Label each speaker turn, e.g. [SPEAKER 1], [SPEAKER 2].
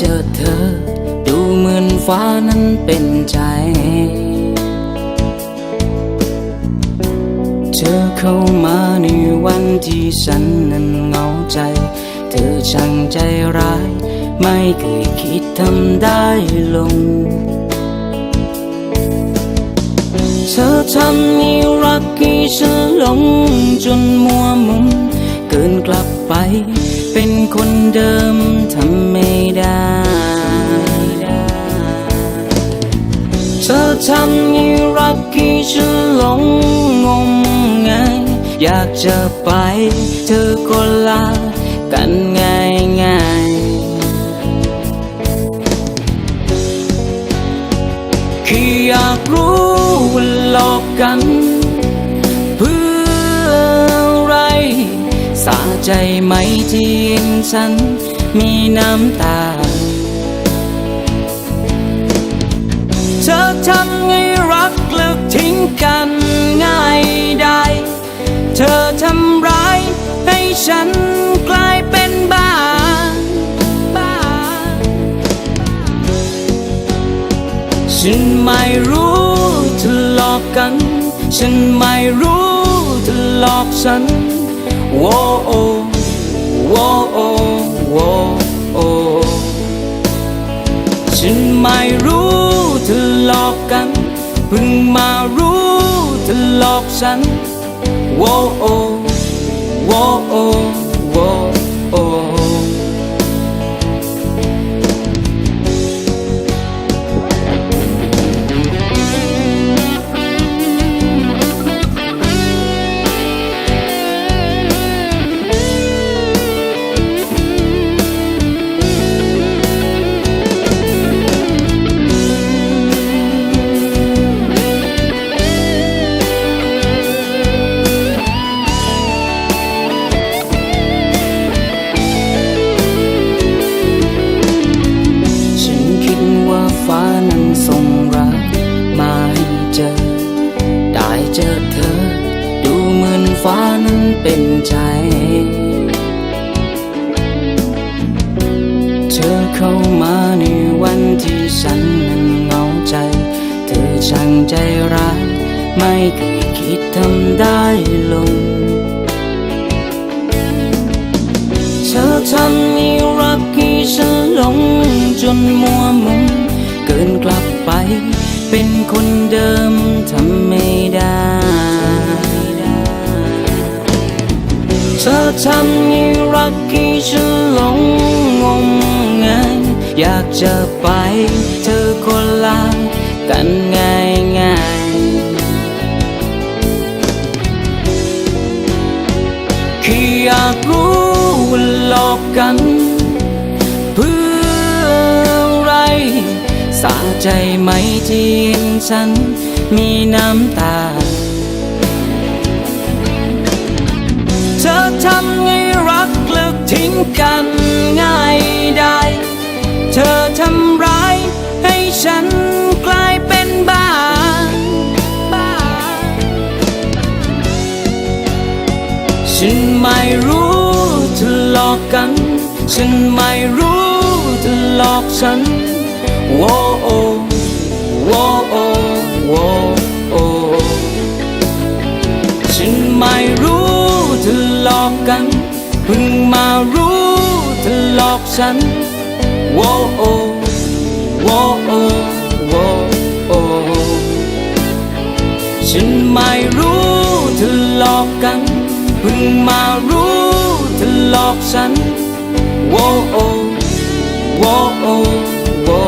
[SPEAKER 1] เจอเธอ ดูเหมือนฟ้านั้นเป็นใจ เธอเข้ามาในวันที่ฉันนั้นเหงาใจ เธอช่างใจร้าย ไม่เคยคิดทำได้ลง เธอทำให้รักที่ฉันหลงจนมัวมุมเกินกลับไป เป็นคนเดิม ทำให้รักที่ฉันหลงงมงายอยากจะไปเธอก็ลากันง่ายง่ายๆแค่อยากรู้ว่าหลอกกัน เพื่ออะไร สาใจไหมที่เห็นฉันมีน้ำตา ทำให้รักเลิกทิ้งกันง่ายได้ เธอทำร้ายให้ฉันกลายเป็นบ้าบ้า ฉันไม่รู้เธอหลอกกัน ฉันไม่รู้เธอหลอกฉันโว้โอโว้โอโว้โอฉันไม่รู้ เพิ่งมารู้เธอหลอกฉันโว้โอโว้โอ ฟ้านั้นเป็นใจ เธอเข้ามาในวันที่ฉันนั้นเหงาใจ เธอช่างใจร้ายไม่เคยคิดทำได้ลง เธอทำให้รักที่ฉันหลงจนมัวมุมเกินกลับไปเป็นคนเดิม อทำให้รักที่ฉันหลงงมงายอยากจะไปเธอคนลากันง่ายง่ายแค่อยากรู้ว่าหลอกกัน เพื่ออะไรสาใจไหมที่เห็นฉันมีน้ำตา กันง่ายได้ เธอทำร้ายให้ฉันกลายเป็นบ้าบ้า ฉันไม่รู้เธอหลอกกัน ฉันไม่รู้เธอหลอกฉันโว้โอโว้โอโว้โอฉันไม่รู้เธอหลอกกัน พิ่งมารู้เธอหลอกฉันโว้โอโว้โอโว้โอฉันไม่รู้เธอหลอกกันเพิ่งมารู้เธอหลอกฉันโว้โอโว้โอโว้